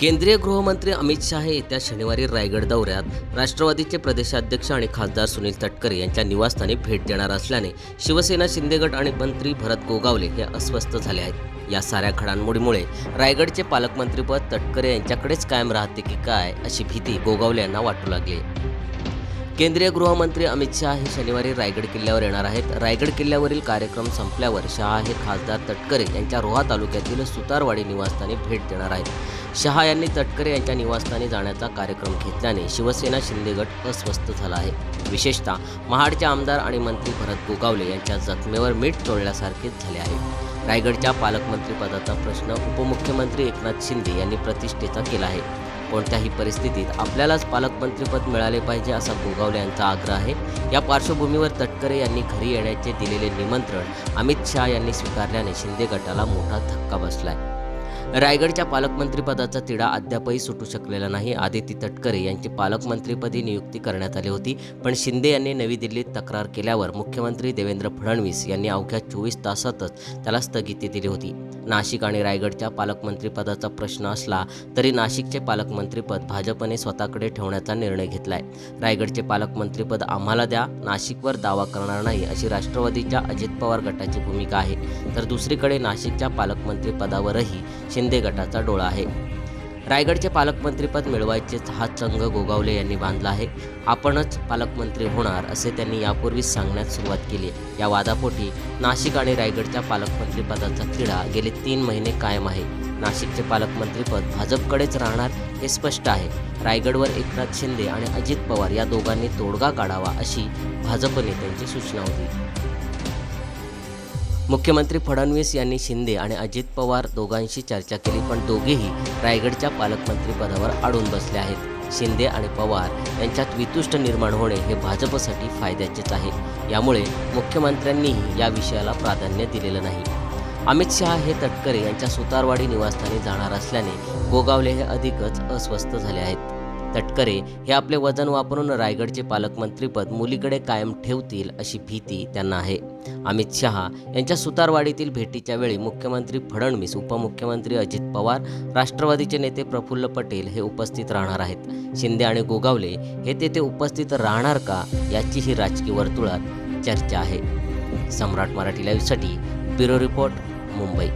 केंद्रीय गृहमंत्री अमित शाह हे येत्या शनिवारी रायगड दौऱ्यात राष्ट्रवादीचे प्रदेशाध्यक्ष आणि खासदार सुनील तटकरे यांच्या निवासस्थानी भेट देणार असल्याने शिवसेना शिंदेगड आणि मंत्री भरत गोगावले हे अस्वस्थ झाले आहेत. या साऱ्या घडामोडीमुळे रायगडचे पालकमंत्रीपद तटकरे यांच्याकडेच कायम राहते की काय अशी भीती गोगावले यांना वाटू लागली. केंद्रीय गृहमंत्री अमित शहा हे शनिवारी रायगड किल्ल्यावर येणार आहेत. रायगड किल्ल्यावरील कार्यक्रम संपल्यावर शहा हे खासदार तटकरे यांच्या रोहा तालुक्यातील सुतारवाडी निवासस्थानी भेट देणार आहेत. शहा यांनी तटकरे यांच्या निवासस्थानी जाण्याचा कार्यक्रम घेतल्याने शिवसेना शिंदेगट अस्वस्थ झाला आहे. विशेषतः महाडचे आमदार आणि मंत्री भरत गोगावले यांच्या जखमेवर मीठ चोळल्यासारखेच झाले आहे. रायगडच्या पालकमंत्रीपदाचा प्रश्न उपमुख्यमंत्री एकनाथ शिंदे यांनी प्रतिष्ठेचा केला आहे. कोणत्याही परिस्थितीत आपल्यालाच पालकमंत्रीपद मिळाले पाहिजे असा गोगावले यांचा आग्रह आहे. या पार्श्वभूमीवर तटकरे यांनी घरी येण्याचे दिलेले निमंत्रण अमित शहा यांनी स्वीकारल्याने शिंदे गटाला मोठा धक्का बसलाय. रायगडच्या पालकमंत्रीपदाचा तिढा अद्यापही सुटू शकलेला नाही. आदिती तटकरे यांची पालकमंत्रीपदी नियुक्ती करण्यात आली होती पण शिंदे यांनी नवी दिल्लीत तक्रार केल्यावर मुख्यमंत्री देवेंद्र फडणवीस यांनी अवघ्या चोवीस तासातच त्याला स्थगिती दिली होती. नाशिक आणि रायगडच्या पालकमंत्रीपदाचा प्रश्न असला तरी नाशिकचे पालकमंत्रीपद भाजपने स्वतःकडे ठेवण्याचा निर्णय घेतलाय. रायगडचे पालकमंत्रीपद आम्हाला द्या नाशिकवर दावा करणार नाही अशी राष्ट्रवादीच्या अजित पवार गटाची भूमिका आहे. तर दुसरीकडे नाशिकच्या पालकमंत्रीपदावरही शिंदे गटाचा डोळा आहे. रायगडचे पालकमंत्रीपद मिळवायचेच हा संघ गोगावले यांनी बांधला आहे. आपणच पालकमंत्री होणार असे त्यांनी यापूर्वीच सांगण्यास सुरुवात केली या वादापोटी नाशिक आणि रायगडच्या पालकमंत्रीपदाचा तिढा गेले तीन महिने कायम आहे. नाशिकचे पालकमंत्रीपद भाजपकडेच राहणार हे स्पष्ट आहे. रायगडवर एकनाथ शिंदे आणि अजित पवार या दोघांनी तोडगा काढावा अशी भाजप नेत्यांची सूचना होती. मुख्यमंत्री फडणवीस यांनी शिंदे आणि अजित पवार दोघांशी चर्चा केली पण दोघेही रायगडच्या पालकमंत्रीपदावर अडून बसले आहेत. शिंदे आणि पवार यांच्यात वितुष्ट निर्माण होणे हे भाजपसाठी फायद्याचेच आहे. यामुळे मुख्यमंत्र्यांनीही या विषयाला प्राधान्य दिलेलं नाही. अमित शहा हे तटकरे यांच्या सुतारवाडी निवासस्थानी जाणार असल्याने गोगावले हे अधिकच अस्वस्थ झाले आहेत. तटकरे हे आपले वजन वापरून रायगडचे पालकमंत्रीपद मुलीकडे कायम ठेवतील अशी भीती त्यांना आहे. अमित शहा यांच्या सुतारवाडीतील भेटीच्या वेळी मुख्यमंत्री फडणवीस उपमुख्यमंत्री अजित पवार राष्ट्रवादीचे नेते प्रफुल्ल पटेल हे उपस्थित राहणार आहेत. शिंदे आणि गोगावले हे तेथे उपस्थित राहणार का याची ही राजकीय वर्तुळात चर्चा आहे. सम्राट मराठी लाईव्हसाठी ब्युरो रिपोर्ट मुंबई.